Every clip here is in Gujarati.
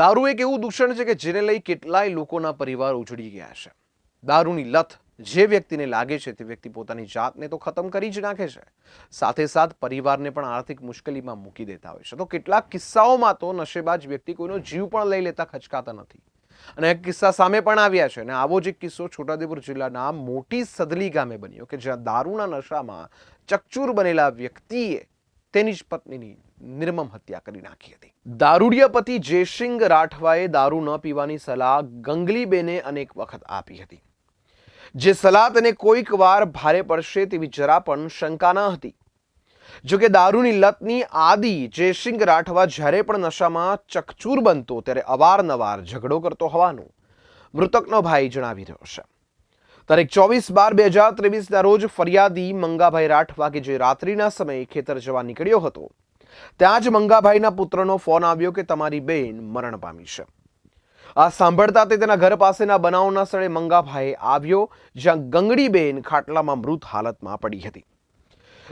દારૂ એક એવું દૂષણ છે કે જેને લઈ કેટલાય લોકોના પરિવાર ઉજળી ગયા છે. દારૂની લત જે વ્યક્તિને લાગે છે તે વ્યક્તિ પોતાની જાતને તો ખતમ કરી જ નાખે છે. સાથે સાથ પરિવારને પણ આર્થિક મુશ્કેલીમાં મૂકી દેતા હોય છે. તો કેટલાક કિસ્સાઓમાં તો નશેબાજ વ્યક્તિ કોઈનો જીવ પણ લઈ લેતા ખચકાતા નથી. અને એક કિસ્સા સામે પણ આવ્યા છે અને આવો જ એક કિસ્સો છોટાઉદેપુર જિલ્લાના મોટી સદલી ગામે બન્યો કે જ્યાં દારૂના નશામાં ચકચૂર બનેલા વ્યક્તિએ તેની જ પત્નીની નિર્મમ હત્યા કરી નાખી હતી. દારૂડિયા પતિ જયસિંગ રાઠવાએ દારૂ ન પીવાની સલાહ ગંગલીબેને અનેક વખત આપી હતી. જે સલાહ તેને કોઈક વાર ભારે પડશે તેવી જરા પણ શંકા ન હતી. જોકે દારૂની લતની આદિ જયસિંગ રાઠવા જ્યારે પણ નશામાં ચકચૂર બનતો ત્યારે અવારનવાર ઝઘડો કરતો હોવાનું મૃતકનો ભાઈ જણાવી રહ્યો છે. તારીખ ચોવીસ બાર બે હજાર ત્રેવીસના રોજ ફરિયાદી મંગાભાઈ રાઠવા કે જે રાત્રિના સમયે ખેતર જવા નીકળ્યો હતો ત્યાં જ મંગાભાઈના પુત્રનો ફોન આવ્યો કે તમારી બેન મરણ પામી છે. આ સાંભળતા તે તેના ઘર પાસેના બનાવના સ્થળે મંગાભાઈ આવ્યો, જ્યાં ગંગડીબેન ખાટલામાં મૃત હાલતમાં પડી હતી.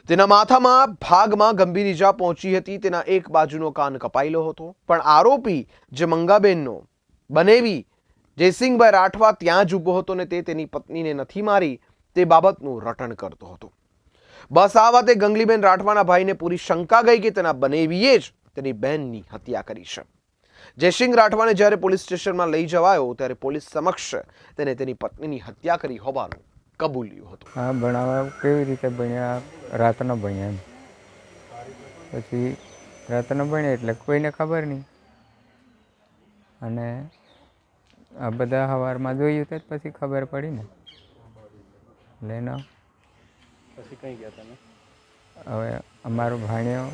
તેના માથામાં ભાગમાં ગંભીર ઈજા પહોંચી હતી, તેના એક બાજુનો કાન કપાયેલો હતો. પણ આરોપી જે મંગાબેનનો બનેવી જયસિંહભાઈ રાઠવા ત્યાં જ ઊભો હતો ને તે તેની પત્નીને નથી મારી, તે બાબતનું રટણ કરતો હતો. બસ આ વાતે ગંગલીબેન રાઠવાના ભાઈને પૂરી શંકા ગઈ કે તેના બનેવીએ જ તેની બહેનની હત્યા કરી છે. જયસિંહ રાઠવાને જ્યારે પોલીસ સ્ટેશનમાં લઈ જવાયો, ત્યારે પોલીસ સમક્ષ તેને તેની પત્નીની હત્યા કરી હોવાનું કબૂલ્યું હતું. હા ભણાવવા કેવી રીતે ભણ્યા? રાતનો ભણ્યા પછી રાતનો ભણ્યા એટલે કોઈને ખબર નહીં. અને આ બધા હવારમાં જોયું તો પછી ખબર પડી ને. એટલે પછી કઈ ગયા તમે? હવે અમારો ભાણિયો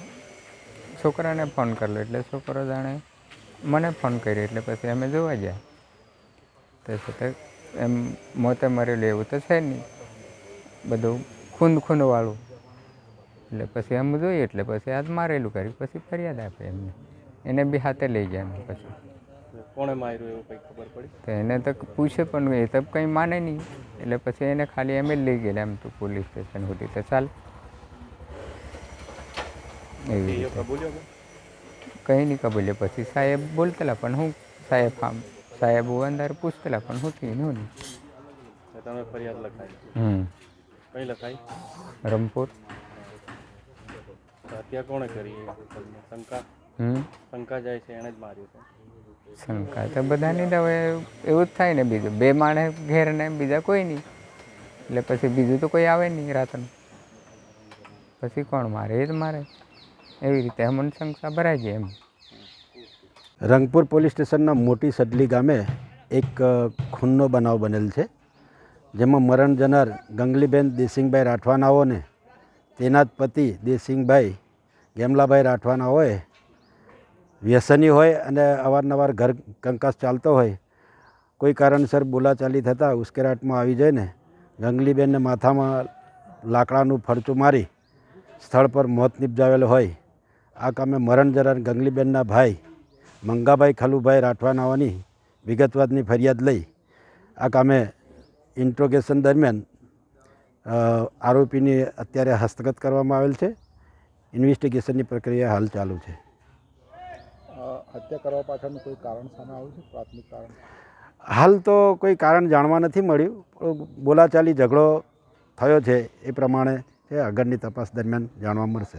છોકરાને ફોન કરેલો, એટલે છોકરો જાણે મને ફોન કર્યો, એટલે પછી અમે જોવા ગયા. તો છતાં એમ મોતે મરેલું એવું તો છે નહીં. બધું ખૂંદ ખૂંદવાળું. એટલે પછી એમ જોઈએ, એટલે પછી હાથ મારેલું કર્યું, પછી ફરિયાદ આપે એમને. એને બી હાથે લઈ ગયા એમ પછી. કોણે માર્યું એવું કંઈ ખબર પડી? તો એને તો પૂછે પણ એ તો કંઈ માને નહીં. એટલે પછી એને ખાલી એમ જ લઈ ગયેલા એમ તો પોલીસ સ્ટેશન સુધી. તો ચાલ. એવી રીતે. કંઈ નહીં કબૂલ્યો. પછી સાહેબ બોલતેલા પણ હું સાહેબ આમ સાહેબ અંદર પૂછતેલા પણ હું થયું હું નહીં તમે ફરિયાદ લખાઈ. હમ. કઈ લખાઈ? રમપુર. અત્યારે હત્યા કોણે કરી શંકા? શંકા જાય છે જ માર્યું છે. શંકા તો બધાની તો હવે એવું જ થાય ને બીજું બે માણસ ઘેર ને બીજા કોઈ નહીં. એટલે પછી બીજું તો કોઈ આવે નહીં રાતનું. પછી કોણ મારે? એ જ મારે. એવી રીતે અમને શંકા ભરાય છે એમ. રંગપુર પોલીસ સ્ટેશનના મોટી સડલી ગામે એક ખૂનનો બનાવ બનેલ છે જેમાં મરણ જનાર ગંગલીબેન દેસિંગભાઈ રાઠવાનાઓને તેના જ પતિ દેસિંગભાઈ ગેમલાભાઈ રાઠવાનાઓએ વ્યસની હોય અને અવારનવાર ઘર કંકાસ ચાલતો હોય, કોઈ કારણસર બોલાચાલી થતાં ઉશ્કેરાટમાં આવી જઈને ગંગલીબેનને માથામાં લાકડાનું ફરચું મારી સ્થળ પર મોત નિપજાવેલ હોય. આ કામે મરણ જરા ગંગલીબેનના ભાઈ મંગાભાઈ ખલુભાઈ રાઠવાનાઓની વિગતવાદની ફરિયાદ લઈ આ કામે ઇન્ટ્રોગેશન દરમિયાન આરોપીની અત્યારે હસ્તગત કરવામાં આવેલ છે. ઇન્વેસ્ટિગેશનની પ્રક્રિયા હાલ ચાલુ છે. હત્યા કરવા પાછળનું કોઈ કારણ સામે આવ્યું છે? પ્રાથમિક કારણ? હાલ તો કોઈ કારણ જાણવા નથી મળ્યું બોલાચાલી ઝઘડો થયો છે એ પ્રમાણે એ આગળની તપાસ દરમિયાન જાણવા મળશે.